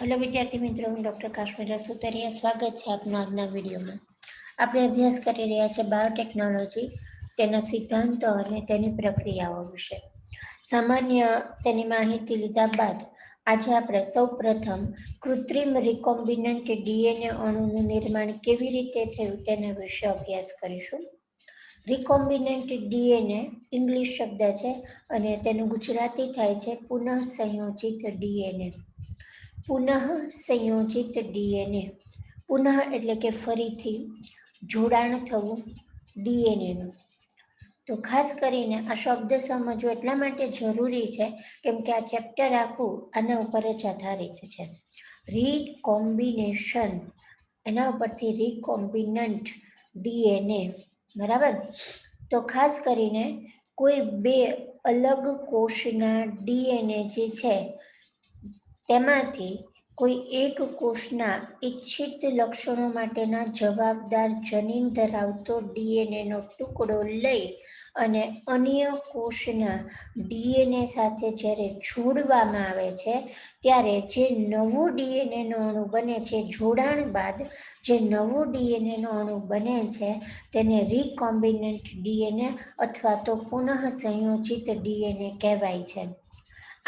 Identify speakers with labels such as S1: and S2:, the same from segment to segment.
S1: Hello વિદ્યાર્થી મિત્રો, હું ડૉક્ટર કાશ્મીરા સુતરિયા સ્વાગત છે આપનો આજના વિડીયોમાં. આપણે અભ્યાસ કરી રહ્યા છીએ બાયોટેકનોલોજી, તેના સિદ્ધાંતો અને તેની પ્રક્રિયાઓ વિશે. સામાન્ય તેની માહિતી લીધા બાદ, આજે આપણે સૌ પ્રથમ કૃત્રિમ રિકોમ્બિનન્ટ ડીએનએ અણુનું નિર્માણ કેવી રીતે થયું તેના વિશે અભ્યાસ કરીશું. રિકોમ્બિનન્ટ ડીએનએ ઇંગ્લિશ શબ્દ છે અને તેનું ગુજરાતી થાય છે પુનઃ સંયોજિત ડીએનએ. પુનઃ સંયોજિત ડીએનએ. પુનઃ એટલે કે ફરીથી જોડાણ થવું ડીએનએનું તો ખાસ કરીને આ શબ્દ સમજવો એટલા માટે જરૂરી છે કેમ કે આ ચેપ્ટર આખું આના ઉપર જ આધારિત છે. રીકોમ્બિનેશન. એના ઉપરથી રીકોમ્બિનન્ટ ડીએનએ. બરાબર? તો ખાસ કરીને કોઈ બે અલગ કોષના ડીએનએ જે છે તેમાંથી કોઈ એક કોષના ઈચ્છિત લક્ષણો માટેના જવાબદાર જનીન ધરાવતો ડીએનએનો ટુકડો લઈ અને અન્ય કોષના ડીએનએ સાથે જ્યારે જોડવામાં આવે છે, ત્યારે જે નવું ડીએનએનો અણુ બને છે, જોડાણ બાદ જે નવું ડીએનએનો અણુ બને છે, તેને રિકોમ્બિનેન્ટ ડીએનએ અથવા તો પુનઃ સંયોજિત ડીએનએ કહેવાય છે.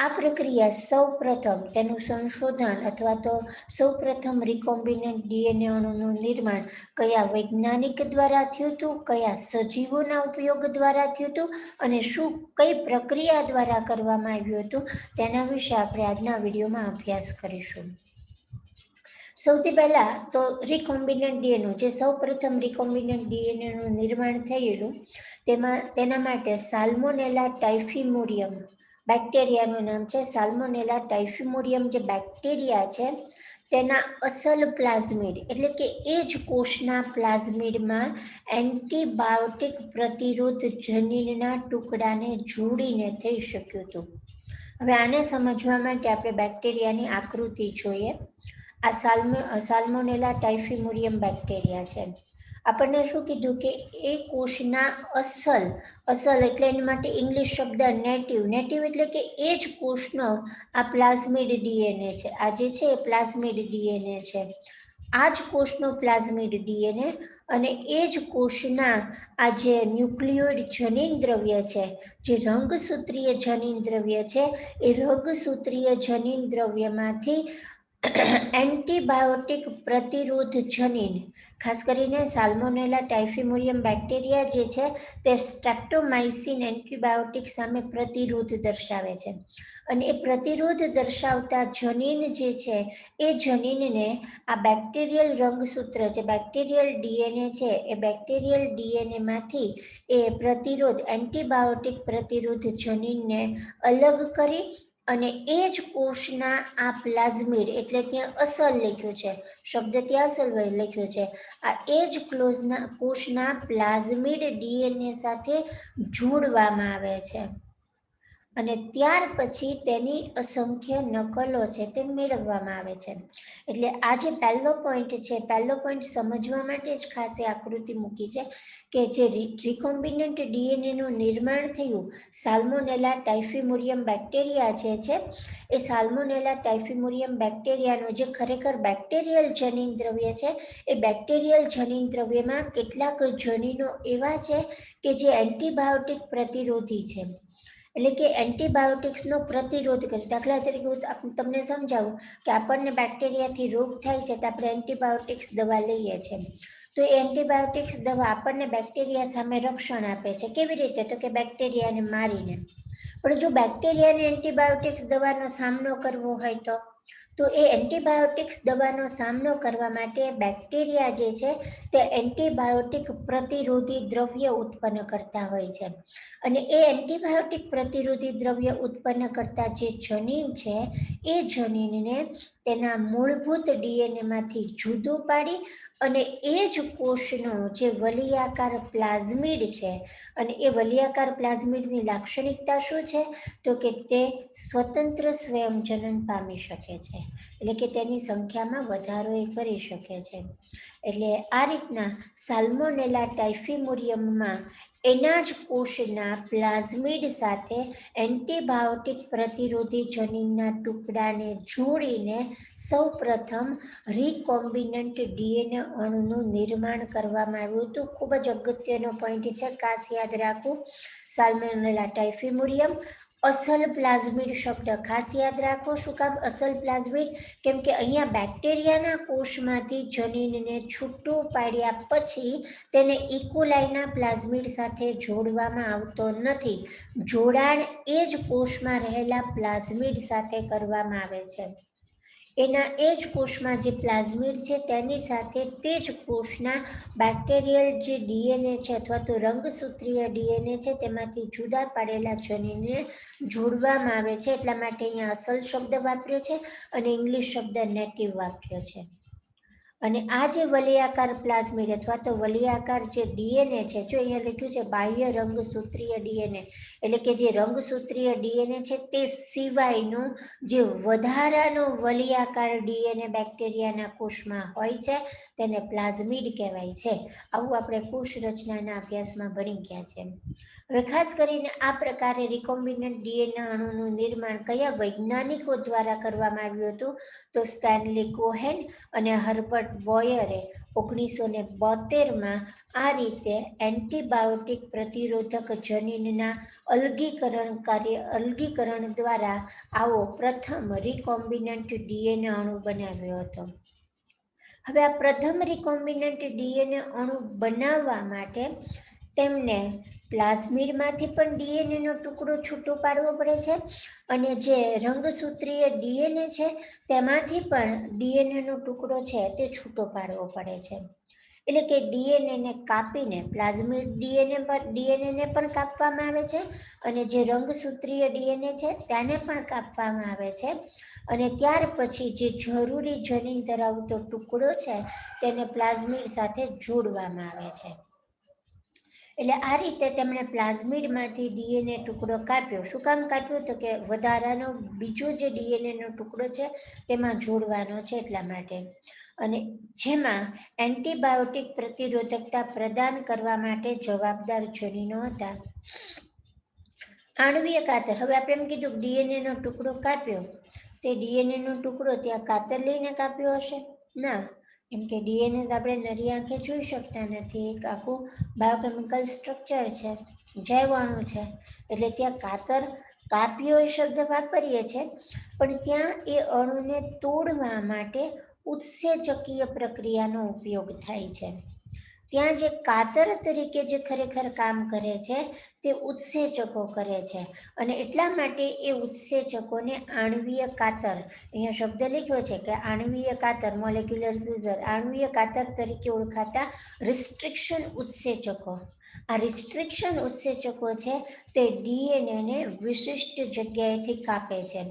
S1: આ પ્રક્રિયા સૌપ્રથમ તેનું સંશોધન અથવા તો સૌપ્રથમ રિકોમ્બિનેન્ટ ડીએનએ અણુનું નિર્માણ કયા વૈજ્ઞાનિક દ્વારા થયું હતું, કયા સજીવોના ઉપયોગ દ્વારા થયું હતું અને શું કઈ પ્રક્રિયા દ્વારા કરવામાં આવ્યું હતું, તેના વિશે આપણે આજના વિડીયોમાં અભ્યાસ કરીશું. સૌથી પહેલાં તો રિકોમ્બિનન્ટ ડીએનએ જે સૌ પ્રથમ રિકોમ્બિનન્ટ ડીએનએનું નિર્માણ થયેલું, તેમાં તેના માટે સાલ્મોનેલા ટાઇફિમોરિયમ બેક્ટેરિયાનું નામ છે સાલ્મોનેલા ટાઇફિમોરિયમ જે બેક્ટેરિયા છે, તેના અસલ પ્લાઝમિડ, એટલે કે એ જ કોષના પ્લાઝમિડમાં એન્ટીબાયોટિક પ્રતિરોધ જનીનના ટુકડાને જોડીને થઈ શક્યું હતું. હવે આને સમજવા માટે આપણે બેક્ટેરિયાની આકૃતિ જોઈએ. આ સાલ્મો સાલ્મોનેલા ટાઇફિમોરિયમ બેક્ટેરિયા છે. આપણને શું કીધું કે એ કોષના અસલ અસલ એટલે એના માટે ઇંગ્લિશ શબ્દ નેટિવ. નેટિવ એટલે કે એ જ કોષનો આ પ્લાઝમિડ ડીએનએ છે. આ જે છે એ પ્લાઝમિડ ડીએનએ છે. આ જ કોષનો પ્લાઝમિડ ડીએનએ અને એ જ કોષના આ જે ન્યુક્લિયોઇડ જનીન દ્રવ્ય છે, જે રંગસૂત્રીય જનીન દ્રવ્ય છે, એ રંગસૂત્રીય જનીન દ્રવ્યમાંથી એન્ટીબાયોટિક પ્રતિરોધ જનીન. ખાસ કરીને સાલ્મોનેલા ટાઇફિમોરિયમ બેક્ટેરિયા જે છે તે સ્ટ્રેપ્ટોમાઇસિન એન્ટીબાયોટિક સામે પ્રતિરોધ દર્શાવે છે. અને એ પ્રતિરોધ દર્શાવતા જનીન જે છે એ જનીનને આ બેક્ટેરિયલ રંગસૂત્ર જે બેક્ટેરિયલ ડીએનએ છે એ બેક્ટેરિયલ ડીએનએમાંથી એ પ્રતિરોધ એન્ટીબાયોટિક પ્રતિરોધ જનીનને અલગ કરી અને એ જ કોષના આ પ્લાઝમિડ એટલે ત્યાં અસલ લખ્યું છે, શબ્દ ત્યાં અસલ લખ્યો છે. આ એ જ ક્લોઝના કોષના પ્લાઝમિડ ડીએનએ સાથે જોડવામાં આવે છે. અને ત્યાર પછી તેની અસંખ્ય નકલો છે તે મેળવવામાં આવે છે. એટલે આ જે પહેલો પોઈન્ટ છે, પહેલો પોઈન્ટ સમજવા માટે જ ખાસ એ આકૃતિ મૂકી છે કે જે રિકોમ્બિનન્ટ ડીએનએનું નિર્માણ થયું સાલ્મોનેલા ટાઇફિમોરિયમ બેક્ટેરિયા જે છે, એ સાલ્મોનેલા ટાઇફિમોરિયમ બેક્ટેરિયાનો જે ખરેખર બેક્ટેરિયલ જનીન દ્રવ્ય છે, એ બેક્ટેરિયલ જનીન દ્રવ્યમાં કેટલાક જનીનો એવા છે કે જે એન્ટીબાયોટિક પ્રતિરોધી છે. એટલે કે એન્ટીબાયોટિક્સનો પ્રતિરોધ કરે. દાખલા તરીકે હું તમને સમજાવું કે આપણને બેક્ટેરિયાથી રોગ થાય છે તો આપણે એન્ટીબાયોટિક્સ દવા લઈએ છીએ. તો એ એન્ટીબાયોટિક્સ દવા આપણને બેક્ટેરિયા સામે રક્ષણ આપે છે. કેવી રીતે? તો કે બેક્ટેરિયાને મારીને. પણ જો બેક્ટેરિયાને એન્ટીબાયોટિક્સ દવાનો સામનો કરવો હોય તો? તો એ એન્ટીબાયોટિક્સ દવાનો સામનો કરવા માટે બેક્ટેરિયા જે છે તે એન્ટીબાયોટિક પ્રતિરોધી દ્રવ્ય ઉત્પન્ન કરતા હોય છે. અને એ એન્ટીબાયોટિક પ્રતિરોધી દ્રવ્ય ઉત્પન્ન કરતા જે જનીન છે, એ જનીનને તેના મૂળભૂત ડીએનએમાંથી જુદું પાડી અને એ જ કોષનો જે વલિયાકાર પ્લાઝમિડ છે, અને એ વલિયાકાર પ્લાઝમિડની લાક્ષણિકતા શું છે? તો કે તે સ્વતંત્ર સ્વયં જનન પામી શકે છે. એટલે કે તેની સંખ્યામાં વધારો એ કરી શકે છે. એટલે આ રીતના સાલ્મોનેલા ટાઇફિમોરિયમમાં એના જ કોષના પ્લાઝમિડ સાથે એન્ટીબાયોટિક પ્રતિરોધી જનીનના ટુકડાને જોડીને સૌપ્રથમ રિકોમ્બિનન્ટ ડીએનએ અણુનું નિર્માણ કરવામાં આવ્યું હતું. ખૂબ જ અગત્યનો પોઈન્ટ છે. ખાસ યાદ રાખવું સાલ્મોનેલા ટાઇફિમોરિયમ અસલ પ્લાઝમિડ શબ્દ. ખાસ યાદ રાખો શું કામ? અસલ પ્લાઝમિડ કેમ કે અહીંયા બેક્ટેરિયાના કોષમાંથી જનીનને છૂટું પાડ્યા પછી તેને ઇકોલાઈના પ્લાઝમિડ સાથે જોડવામાં આવતો નથી. જોડાણ એ જ કોષમાં રહેલા પ્લાઝમિડ સાથે કરવામાં આવે છે. એના એ જ કોષમાં જે પ્લાઝમિડ છે, તેની સાથે તે જ કોષના બેક્ટેરિયલ જે ડીએનએ છે અથવા તો રંગસૂત્રીય ડીએનએ છે, તેમાંથી જુદા પાડેલા જનીનને જોડવામાં આવે છે. એટલા માટે અહીંયા અસલ શબ્દ વાપર્યો છે અને ઇંગ્લિશ શબ્દ નેટિવ વાપર્યો છે. અને આ જે વલિયાકાર પ્લાઝમિડ અથવા તો વલિયાકાર જે ડીએનએ છે, જો અહીંયા લખ્યું છે બાહ્ય રંગસૂત્રીય ડીએનએ, એટલે કે જે રંગસૂત્રીય ડીએનએ છે તે સિવાયનું જે વધારાનો વલિયાકાર ડીએનએ બેક્ટેરિયાના કોષમાં હોય છે, તેને પ્લાઝમિડ કહેવાય છે. આવું આપણે કોષ રચનાના અભ્યાસમાં ભણી ગયા છે. હવે ખાસ કરીને આ પ્રકારે રિકોમ્બિનન્ટ ડીએનએ અણુનું નિર્માણ કયા વૈજ્ઞાનિકો દ્વારા કરવામાં આવ્યું હતું? તો સ્ટેનલી કોહેન અને હર્બર્ટ બોયરે ઓગણીસો ને બોતેરમાં આ રીતે એન્ટીબાયોટિક પ્રતિરોધક જનીનના અલગીકરણ કાર્ય, અલગીકરણ દ્વારા આવો પ્રથમ રિકોમ્બિનન્ટ ડીએનએ અણુ બનાવ્યો હતો. હવે આ પ્રથમ રિકોમ્બિનન્ટ ડીએનએ અણુ બનાવવા માટે તેમને પ્લાઝમિડમાંથી પણ ડીએનએનો ટુકડો છૂટો પાડવો પડે છે અને જે રંગસૂત્રીય ડીએનએ છે તેમાંથી પણ ડીએનએનો ટુકડો છે તે છૂટો પાડવો પડે છે. એટલે કે ડીએનએને કાપીને પ્લાઝમિડ ડીએનએ પર ડીએનએને પણ કાપવામાં આવે છે અને જે રંગસૂત્રીય ડીએનએ છે તેને પણ કાપવામાં આવે છે. અને ત્યાર પછી જે જરૂરી જનીન ધરાવતો ટુકડો છે તેને પ્લાઝમિડ સાથે જોડવામાં આવે છે. એટલે આ રીતે તેમણે પ્લાઝમિડમાંથી ડીએનએ ટુકડો કાપ્યો. શું કામ કાપ્યો? તો કે વધારાનો બીજો જે ડીએનએનો ટુકડો છે, તેમાં જોડવાનો છે એટલા માટે. અને જેમાં એન્ટીબાયોટિક પ્રતિરોધકતા પ્રદાન કરવા માટે જવાબદાર જનીનો હતા. આણવીય કાતર. હવે આપણે એમ કીધું ડીએનએનો ટુકડો કાપ્યો. તે ડીએનએનો ટુકડો ત્યાં કાતર લઈને કાપ્યો હશે? ના. કેમ કે ડીએનએ તો આપણે નરી આંખે જોઈ શકતા નથી. એક આખું બાયોકેમિકલ સ્ટ્રક્ચર છે, જૈવાણું છે. એટલે ત્યાં કાતર કાપ્યો એ શબ્દ વાપરીએ છીએ પણ ત્યાં એ અણુને તોડવા માટે ઉત્સેચકીય પ્રક્રિયાનો ઉપયોગ થાય છે. ત્યાં જે કાતર તરીકે જે ખરેખર કામ કરે છે, તે ઉત્સેચકો કરે છે. અને એટલા માટે એ ઉત્સેચકોને આણવીય કાતર, અહીંયા શબ્દ લખ્યો છે કે આણવીય કાતર મોલેક્યુલર સીઝર આણવીય કાતર તરીકે ઓળખાતા રિસ્ટ્રિક્શન ઉત્સેચકો. આ રિસ્ટ્રિક્શન ઉત્સેચકો છે તે ડીએનએને વિશિષ્ટ જગ્યાએથી કાપે છે.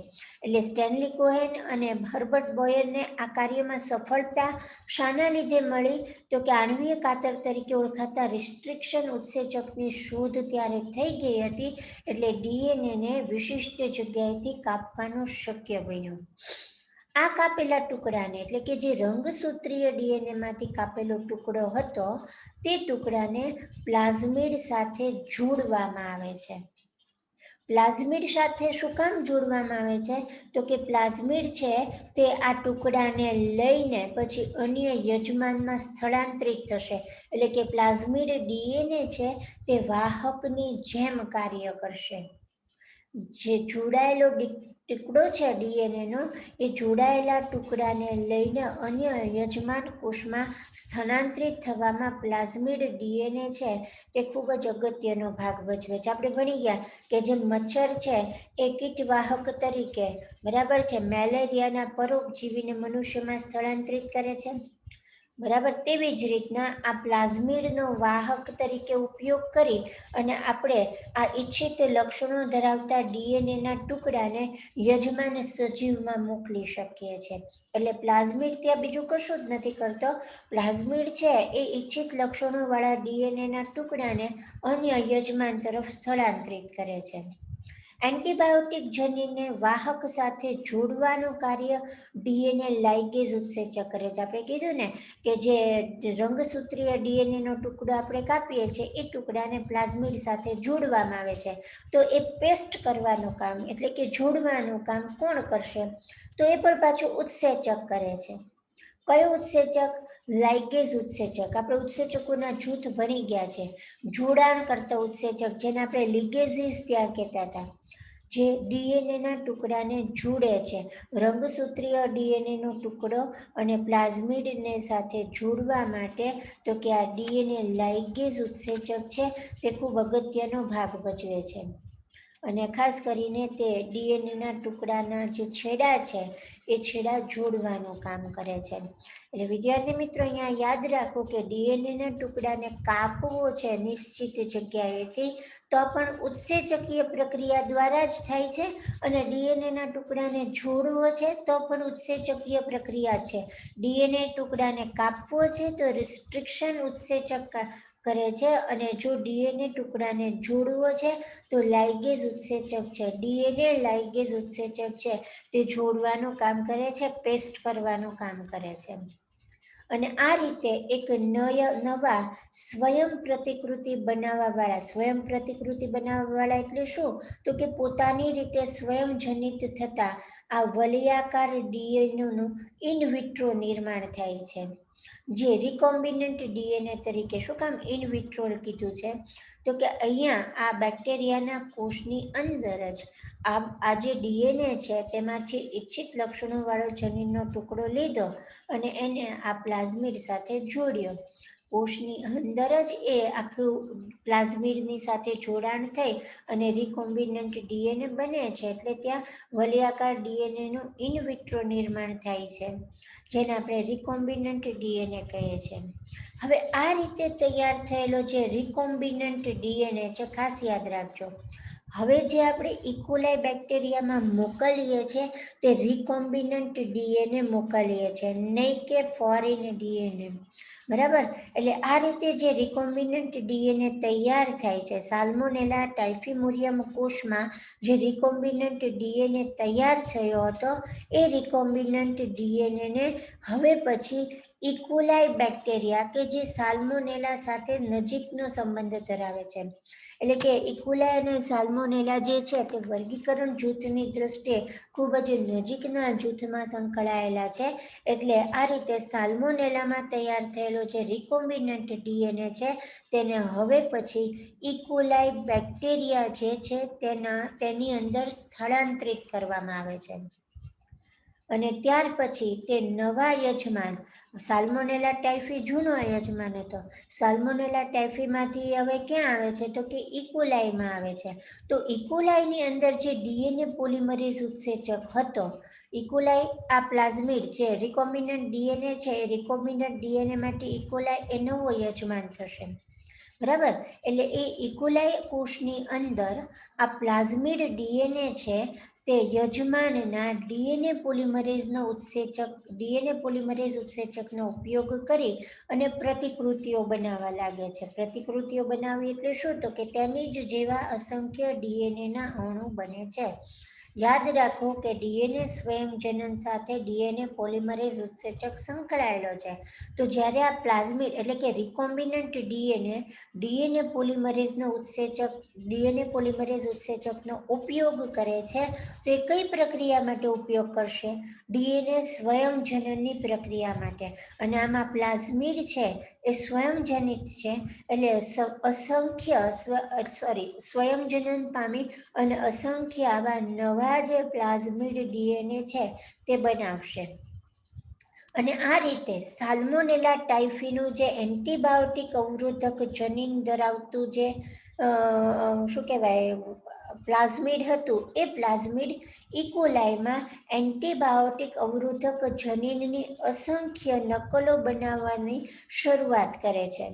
S1: એટલે સ્ટેનલી કોહેન અને હર્બર્ટ બોયરને આ કાર્યમાં સફળતા શાના લીધે મળી? તો કે આણવીય કાતર તરીકે ઓળખાતા રિસ્ટ્રિક્શન ઉત્સેચકની શોધ ત્યારે થઈ ગઈ હતી, એટલે ડીએનએને વિશિષ્ટ જગ્યાએથી કાપવાનું શક્ય બન્યું. આ કાપેલા ટુકડાને, એટલે કે જે રંગસૂત્રીય ડીએનએમાંથી કાપેલો ટુકડો હતો, તે ટુકડાને પ્લાઝમિડ સાથે જોડવામાં આવે છે. પ્લાઝમિડ સાથે શું કામ જોડવામાં આવે છે? તો કે પ્લાઝમિડ છે તે આ ટુકડાને લઈને પછી અન્ય યજમાનમાં સ્થળાંતરિત થશે. એટલે કે પ્લાઝમિડ ડીએનએ છે તે વાહકની જેમ કાર્ય કરશે. જે જોડાયેલો ટુકડો છે ડીએનએનો એ જોડાયેલા ટુકડાને લઈને અન્ય યજમાન કોષમાં સ્થાનાંતરિત થવામાં પ્લાઝમિડ ડીએનએ છે તે ખૂબ જ અગત્યનો ભાગ ભજવે છે. આપણે ભણી ગયા કે જે મચ્છર છે એ કીટવાહક તરીકે, બરાબર છે, મેલેરિયાના પરોપજીવીને મનુષ્યમાં સ્થળાંતરિત કરે છે. બરાબર? તેવી જ રીતના આ પ્લાઝમિડનો વાહક તરીકે ઉપયોગ કરી અને આપણે આ ઈચ્છિત લક્ષણો ધરાવતા ડીએનએના ટુકડાને યજમાન સજીવમાં મોકલી શકીએ છીએ. એટલે પ્લાઝમિડ ત્યાં બીજું કશું જ નથી કરતો. પ્લાઝમિડ છે એ ઈચ્છિત લક્ષણોવાળા ડીએનએના ટુકડાને અન્ય યજમાન તરફ સ્થળાંતરિત કરે છે. એન્ટીબાયોટિક જનીનને વાહક સાથે જોડવાનું કાર્ય ડીએનએ લાઇગેઝ ઉત્સેચક કરે છે. આપણે કીધું ને કે જે રંગસૂત્રીય ડીએનએનો ટુકડો આપણે કાપીએ છીએ, એ ટુકડાને પ્લાઝમિડ સાથે જોડવામાં આવે છે. તો એ પેસ્ટ કરવાનું કામ, એટલે કે જોડવાનું કામ કોણ કરશે? તો એ પણ પાછું ઉત્સેચક કરે છે. કયો ઉત્સેચક? લાઇગેઝ ઉત્સેચક. આપણે ઉત્સેચકોના જૂથ ભણી ગયા છે. જોડાણ કરતા ઉત્સેચક, જેને આપણે લિગેઝીસ ત્યાં કહેતા હતા. જે ડીએનએના ટુકડાને જોડે છે. રંગસૂત્રીય ડીએનએનો ટુકડો અને પ્લાઝમિડને સાથે જોડવા માટે તો કે આ ડીએનએ લાઇગેઝ ઉત્સેચક છે તે ખૂબ અગત્યનો ભાગ ભજવે છે. અને ખાસ કરીને તે ડીએનએના ટુકડાના જે છેડા છે, એ છેડા જોડવાનું કામ કરે છે. એટલે વિદ્યાર્થી મિત્રો, અહીંયા યાદ રાખો કે ડીએનએના ટુકડાને કાપવો છે નિશ્ચિત જગ્યાએથી, તો પણ ઉત્સેચકીય પ્રક્રિયા દ્વારા જ થાય છે અને ડીએનએના ટુકડાને જોડવો છે, તો પણ ઉત્સેચકીય પ્રક્રિયા છે. ડીએનએ ટુકડાને કાપવો છે, તો રિસ્ટ્રિક્શન ઉત્સેચક કરે છે અને જો ડીએનએ ટુકડાને જોડવો છે, તો લાઇગેજ ઉત્સેચક છે. ડીએનએ લાઇગેજ ઉત્સેચક છે. તે જોડવાનું કામ કરે છે, પેસ્ટ કરવાનું કામ કરે છે. અને આ રીતે એક નય, નવા સ્વયં પ્રતિકૃતિ બનાવવાવાળા, સ્વયં પ્રતિકૃતિ બનાવવાવાળા એટલે શું? તો કે પોતાની રીતે સ્વયં જનિત થતા આ વલિયાકાર ડીએનએનું ઇન વિટ્રો નિર્માણ થાય છે. જે રિકોમ્બિનન્ટ ડીએનએ તરીકે શું કામ ઇન વિટ્રોલ કીધું છે? તો કે અહીંયા આ બેક્ટેરિયાના કોષની અંદર જ આ જે ડીએનએ છે તેમાંથી ઈચ્છિત લક્ષણોવાળો જનીનનો ટુકડો લીધો અને એને આ પ્લાઝમિડ સાથે જોડ્યો. કોષની અંદર જ એ આખું પ્લાઝમિડની સાથે જોડાણ થઈ અને રિકોમ્બિનન્ટ ડીએનએ બને છે. એટલે ત્યાં વલિયાકાર ડીએનએનું ઇનવિટ્રો નિર્માણ થાય છે, જેને આપણે રિકોમ્બિનન્ટ ડીએનએ કહીએ છીએ. હવે આ રીતે તૈયાર થયેલો જે રિકોમ્બિનન્ટ ડીએનએ છે, ખાસ યાદ રાખજો. હવે જે આપણે ઇકોલાઈ બેક્ટેરિયામાં મોકલીએ છીએ, તે રિકોમ્બિનન્ટ ડીએનએ મોકલીએ છીએ, નહીં કે ફોરેન ડીએનએ. બરાબર? એટલે આ રીતે જે રિકોમ્બિનન્ટ ડીએનએ તૈયાર થાય છે, સાલ્મોનેલા ટાઇફિમોરિયમ કોષમાં જે રિકોમ્બિનન્ટ ડીએનએ તૈયાર થયો હતો, એ રિકોમ્બિનન્ટ ડીએનએને હવે પછી ઇકોલાઈ બેક્ટેરિયા કે જે સાલ્મોનેલા સાથે નજીકનો સંબંધ ધરાવે છે. એટલે કે ઇકોલાઈ અને સાલ્મોનેલા જે છે તે વર્ગીકરણ જૂથની દ્રષ્ટિએ ખૂબ જ નજીકના જૂથમાં સંકળાયેલા છે. એટલે આ રીતે સાલ્મોનેલામાં તૈયાર થયેલો જે રિકોમ્બિનન્ટ ડીએનએ છે તેને હવે પછી ઇકોલાઈ બેક્ટેરિયા જે છે તેના, તેની અંદર સ્થળાંતરિત કરવામાં આવે છે. અને ત્યાર પછી તે નવા યજમાન સાલ્મોનેલા ટાઇફી જૂનો યજમાન હતો સાલ્મોનેલા ટાઇફીમાંથી હવે ક્યાં આવે છે તો કે ઇકોલાઈમાં આવે છે. તો ઇકોલાઈની અંદર જે ડીએનએ પોલિમરેઝ ઉત્સેચક હતો, ઇકોલાઈ આ પ્લાઝમિડ જે રિકોમિનન્ટ ડીએનએ છે એ રિકોમિનન્ટ ડીએનએ માટે ઇકોલાઈ એ નવો યજમાન થશે. બરાબર? એટલે એ ઇકોલાઈ કોષની અંદર આ પ્લાઝમિડ ડીએનએ છે તે યજમાનના ડીએનએ પોલિમરેઝનો ઉત્સેચક, ડીએનએ પોલિમરેઝ ઉત્સેચકનો ઉપયોગ કરી અને પ્રતિકૃતિઓ બનાવવા લાગે છે. પ્રતિકૃતિઓ બનાવવી એટલે શું? તો કે તેની જ જેવા અસંખ્ય ડીએનએના અણુ બને છે. યાદ રાખો કે ડીએનએ સ્વયંજનન સાથે ડીએનએ પોલિમરેઝ ઉત્સેચક સંકળાયેલો છે. તો જ્યારે આ પ્લાઝમિડ એટલે કે રિકોમ્બિનન્ટ ડીએનએ ડીએનએ પોલિમરેઝનો ઉત્સેચક, ડીએનએ પોલિમરેઝ ઉત્સેચકનો ઉપયોગ કરે છે, તો એ કઈ પ્રક્રિયા માટે ઉપયોગ કરશે? ડીએનએ સ્વયંજનનની પ્રક્રિયા માટે. અને આમાં પ્લાઝમિડ છે, એ સ્વયંજનિત છે, એટલે અસંખ્ય સોરી સ્વયંજનન પામી અને અસંખ્ય આવા નવા જે પ્લાઝમિડ ડીએનએ છે તે બનાવશે. અને આ રીતે સાલ્મોનેલા ટાઇફીનું જે એન્ટીબાયોટિક અવરોધક જનીન ધરાવતું જે શું કહેવાય, પ્લાઝમિડ હતું, એ પ્લાઝમિડ ઇકોલાઈમાં એન્ટીબાયોટિક અવરોધક જનીનની અસંખ્ય નકલો બનાવવાની શરૂઆત કરે છે.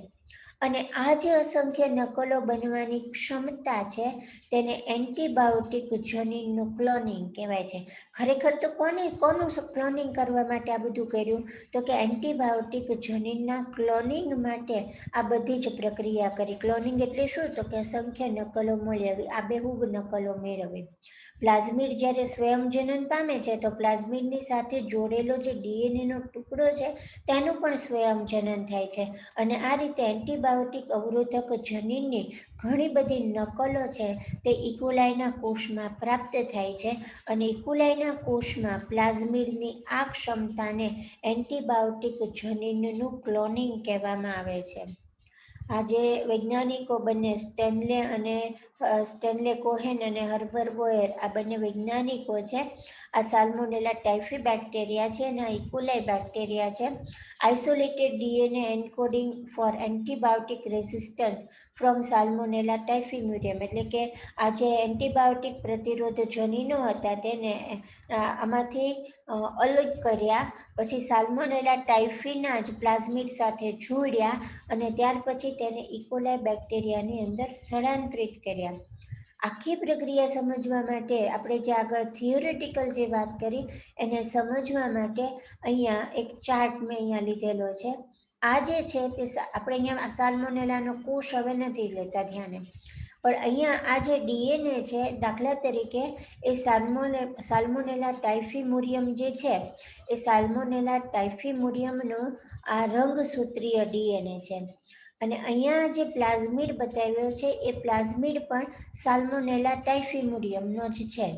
S1: અને આ જે અસંખ્ય નકલો બનવાની ક્ષમતા છે, તેને એન્ટીબાયોટિક જનીનનું ક્લોનિંગ કહેવાય છે. ખરેખર તો કોને, કોનું ક્લોનિંગ કરવા માટે આ બધું કર્યું? તો કે એન્ટીબાયોટિક જનીનના ક્લોનિંગ માટે આ બધી જ પ્રક્રિયા કરી. ક્લોનિંગ એટલે શું? તો કે અસંખ્ય નકલો મેળવી બેહુબ નકલો મેળવી. પ્લાઝમિડ જ્યારે સ્વયંજનન પામે છે, તો પ્લાઝમિડની સાથે જોડેલો જે ડીએનએનો ટુકડો છે, તેનું પણ સ્વયંજનન થાય છે. અને આ રીતે એન્ટીબાયોટિક અવરોધક જનીનની ઘણી બધી નકલો છે, તે ઇકોલાઈના કોષમાં પ્રાપ્ત થાય છે. અને ઇકોલાઈના કોષમાં પ્લાઝમિડની આ ક્ષમતાને એન્ટીબાયોટિક જનીનનું ક્લોનિંગ કહેવામાં આવે છે. આજે વૈજ્ઞાનિકો બંને સ્ટેનલે અને સ્ટેનલે કોહેન અને હર્બર બોયર આ બંને વૈજ્ઞાનિકો છે. આ સાલ્મોનેલા ટાઇફી બેક્ટેરિયા છે અને ઇકોલાઈ બેક્ટેરિયા છે. Isolated DNA encoding for antibiotic resistance from Salmonella typhimurium એટલે કે આ જે એન્ટીબાયોટિક પ્રતિરોધ જનીનો હતા તેને આમાંથી અલગ કર્યા. પછી સાલ્મોનેલા ટાઇફીના જ પ્લાઝમિડ સાથે જોડ્યા અને ત્યાર પછી તેને ઇકોલાઈ બેક્ટેરિયાની અંદર સ્થળાંતરિત કર્યા. આખી પ્રક્રિયા સમજવા માટે આપણે જે આગળ થિયોરેટિકલ જે વાત કરી, એને સમજવા માટે અહીંયા એક ચાર્ટ મેં અહીંયા લીધેલો છે. આ જે છે તે આપણે અહીંયા સાલ્મોનેલાનો કોષ હવે નથી લેતા, ધ્યાને. પણ અહીંયા આ જે ડીએનએ છે, દાખલા તરીકે એ સાલ્મોને સાલ્મોનેલા ટાઇફીમુરિયમ જે છે, એ સાલ્મોનેલા ટાઇફીમુરિયમનું આ રંગસૂત્રીય ડીએનએ છે. અને અહીંયા જે પ્લાઝમિડ બતાવ્યો છે, એ પ્લાઝમિડ પણ સાલ્મોનેલા ટાઇફિમોરિયમનો જ છે.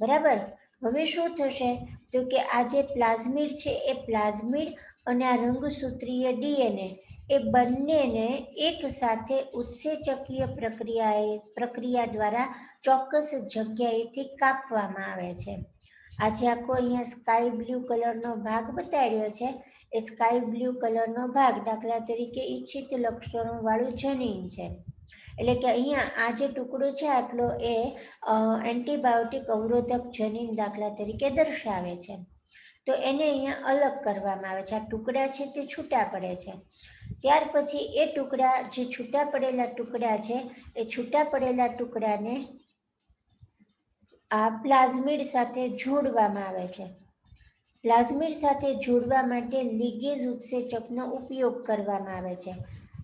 S1: બરાબર? હવે શું થશે? તો કે આ જે પ્લાઝમિડ છે, એ પ્લાઝમિડ અને આ રંગસૂત્રીય ડીએનએ એ બંનેને એક સાથે ઉત્સેચકીય પ્રક્રિયાએ, પ્રક્રિયા દ્વારા ચોક્કસ જગ્યાએથી કાપવામાં આવે છે. આજે આખો અહીંયા સ્કાય બ્લુ કલરનો ભાગ બતાડ્યો છે. સ્કાય બ્લુ કલરનો ભાગ દાખલા તરીકે ઈચ્છિત લક્ષણોવાળું જનીન છે. એટલે કે અહીંયા આ જે ટુકડો છે આટલો એ એન્ટીબાયોટિક અવરોધક જનીન દાખલા તરીકે દર્શાવે છે. તો એને અહીંયા અલગ કરવામાં આવે છે. આ ટુકડા છે તે છૂટા પડે છે. ત્યાર પછી એ ટુકડા જે છૂટા પડેલા ટુકડા છે, એ છૂટા પડેલા ટુકડાને આ પ્લાઝમિડ સાથે જોડવામાં આવે છે. પ્લાઝમિડ સાથે જોડવા માટે લિગેઝ ઉત્સેચકનો ઉપયોગ કરવામાં આવે છે.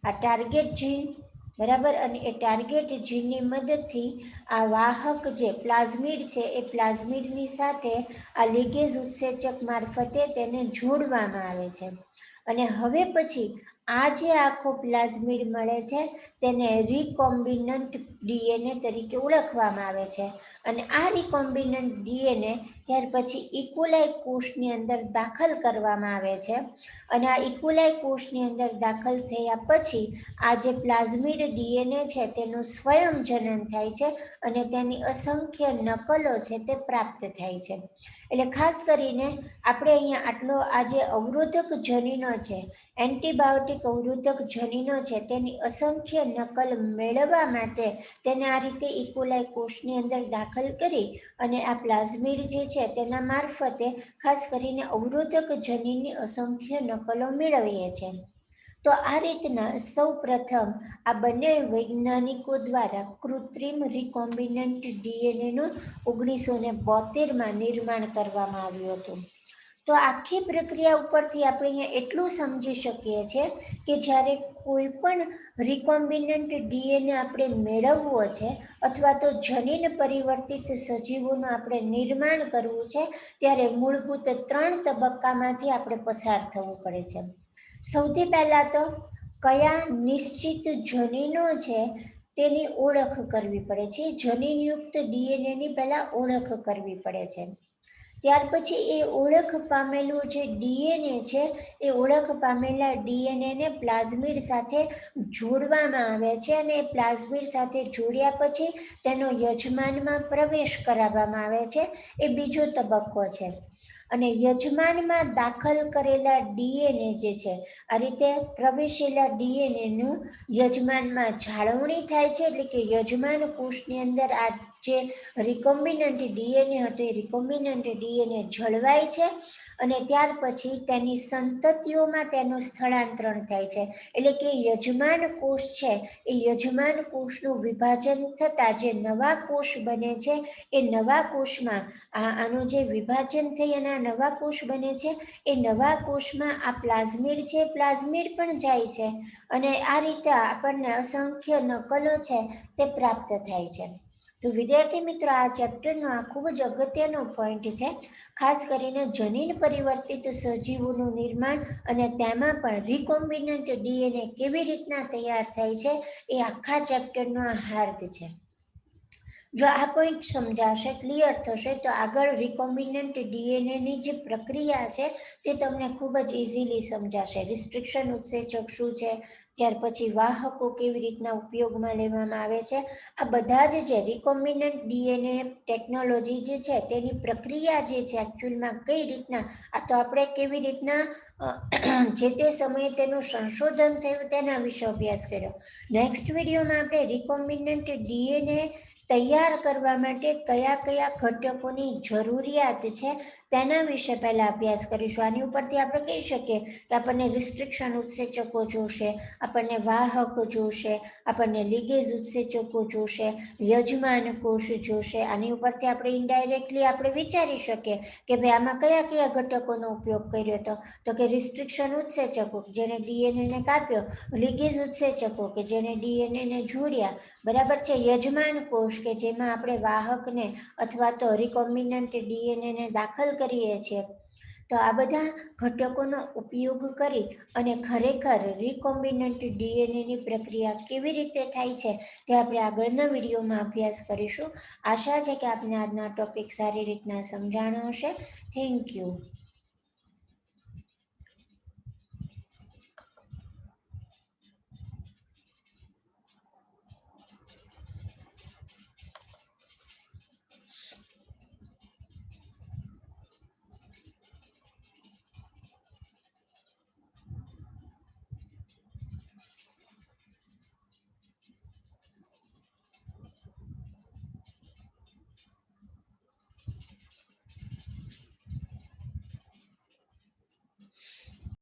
S1: આ ટાર્ગેટ જીન, બરાબર? અને એ ટાર્ગેટ જીનની મદદથી આ વાહક જે પ્લાઝમિડ છે, એ પ્લાઝમિડની સાથે આ લિગેઝ ઉત્સેચક મારફતે તેને જોડવામાં આવે છે. અને હવે પછી આ જે આખો પ્લાઝમિડ મળે છે, તેને રિકોમ્બિનન્ટ ડીએનએ તરીકે ઓળખવામાં આવે છે. અને આ રિકોમ્બિનન્ટ ડીએનએ ત્યાર પછી ઇકોલાઈ કોષની અંદર દાખલ કરવામાં આવે છે. અને આ ઇકોલાઈ કોષની અંદર દાખલ થયા પછી આ જે પ્લાઝમિડ ડીએનએ છે તેનું સ્વયં જનન થાય છે અને તેની અસંખ્ય નકલો છે તે પ્રાપ્ત થાય છે. એટલે ખાસ કરીને આપણે અહીંયા આટલો આ જે અવરોધક જનીનો છે, એન્ટીબાયોટિક અવરોધક જનીનો છે તેની અસંખ્ય નકલ મેળવવા માટે તેને આ રીતે ઇકોલાઈ કોષની અંદર દાખલ કરી અને આ પ્લાઝમિડ જે છે તેના મારફતે ખાસ કરીને અવરોધક જનીનની અસંખ્ય નકલો મેળવીએ છીએ તો આ રીતના સૌ પ્રથમ આ બંને વૈજ્ઞાનિકો દ્વારા કૃત્રિમ રિકોમ્બિનન્ટ ડીએનએનું ઓગણીસો ને બોતેરમાં નિર્માણ કરવામાં આવ્યું હતું. તો આખી પ્રક્રિયા ઉપરથી આપણે અહીંયા એટલું સમજી શકીએ છીએ કે જ્યારે કોઈ પણ રિકોમ્બિનન્ટ ડીએનએ આપણે મેળવવો છે અથવા તો જનીન પરિવર્તિત સજીવોનું આપણે નિર્માણ કરવું છે, ત્યારે મૂળભૂત ત્રણ તબક્કામાંથી આપણે પસાર થવું પડે છે. સૌથી પહેલાં તો કયા નિશ્ચિત જનીનો છે તેની ઓળખ કરવી પડે છે. જનીનયુક્ત ડીએનએની પહેલાં ઓળખ કરવી પડે છે. ત્યાર પછી એ ઓળખ પામેલું જે ડીએનએ છે, એ ઓળખ પામેલા ડીએનએને પ્લાઝમિડ સાથે જોડવામાં આવે છે અને એ પ્લાઝમિડ સાથે જોડ્યા પછી તેનો યજમાનમાં પ્રવેશ કરાવવામાં આવે છે. એ બીજો તબક્કો છે. અને યજમાનમાં દાખલ કરેલા ડીએનએ જે છે, આ રીતે પ્રવેશેલા ડીએનએનું યજમાનમાં જાળવણી થાય છે, એટલે કે યજમાન કોષની અંદર આ જે રિકોમ્બિનન્ટ ડીએનએ હતું, એ રિકોમ્બિનન્ટ ડીએનએ જળવાય છે. અને ત્યાર પછી તેની સંતતિઓમાં તેનું સ્થળાંતરણ થાય છે. એટલે કે યજમાન કોષ છે, એ યજમાન કોષનું વિભાજન થતાં જે નવા કોષ બને છે, એ નવા કોષમાં આ આનું જે વિભાજન થઈ અને નવા કોષ બને છે, એ નવા કોષમાં આ પ્લાઝમિડ છે, પ્લાઝમિડ પણ જાય છે અને આ રીતે આપણને અસંખ્ય નકલો છે તે પ્રાપ્ત થાય છે. તો વિદ્યાર્થી મિત્રો, આ ચેપ્ટરનો આ ખૂબ જ અગત્યનો પોઈન્ટ છે. ખાસ કરીને જનીન પરિવર્તિત સજીવોનું નિર્માણ અને તેમાં પણ રિકોમ્બિનન્ટ ડીએનએ કેવી રીતના તૈયાર થાય છે, એ આખા ચેપ્ટરનો હાર્દ છે. જો આ પોઈન્ટ સમજાશે ક્લિયર થશે, તો આગળ રિકોમ્બિનન્ટ ડીએનએની જે પ્રક્રિયા છે, તે તમને ખૂબ જ ઇઝીલી સમજાશે. રિસ્ટ્રિક્શન ઉત્સેચક શું છે? ત્યાર પછી વાહકો કેવી રીતના ઉપયોગમાં લેવામાં આવે છે? આ બધા જ જે રિકોમ્બિનન્ટ ડીએનએ ટેકનોલોજી જે છે, તેની પ્રક્રિયા જે છે એકચ્યુઅલમાં કઈ રીતના? આ તો આપણે કેવી રીતના જે તે સમયે તેનું સંશોધન થયું તેના વિશે અભ્યાસ કર્યો. નેક્સ્ટ વિડીયોમાં આપણે રિકોમ્બિનન્ટ ડીએનએ તૈયાર કરવા માટે કયા કયા ઘટકોની જરૂરિયાત છે તેના વિશે પહેલાં અભ્યાસ કરીશું. આની ઉપરથી આપણે કહી શકીએ કે આપણને રિસ્ટ્રિક્શન ઉત્સેચકો જોશે, આપણને વાહક જોશે, આપણને લીગેજ ઉત્સેચકો જોશે, યજમાન કોષ જોશે. આની ઉપરથી આપણે ઇનડાયરેક્ટલી આપણે વિચારી શકીએ કે ભાઈ આમાં કયા કયા ઘટકોનો ઉપયોગ કર્યો હતો. તો કે રિસ્ટ્રિક્શન ઉત્સેચકો, જેને ડીએનએને કાપ્યો લીગેજ ઉત્સેચકો, કે જેને ડીએનએને જોડ્યા બરાબર છે? યજમાન કોષ કે જેમાં આપણે વાહકને અથવા તો રિકોમ્બિનન્ટ ડીએનએને દાખલ કરીએ છીએ. તો આ બધા ઘટકોનો ઉપયોગ કરી અને ખરેખર રિકોમ્બિનન્ટ ડીએનએની પ્રક્રિયા કેવી રીતે થાય છે તે આપણે આગળના વિડીયોમાં અભ્યાસ કરીશું. આશા છે કે આપને આજના ટોપિક સારી રીતના સમજાણો હશે. Thank you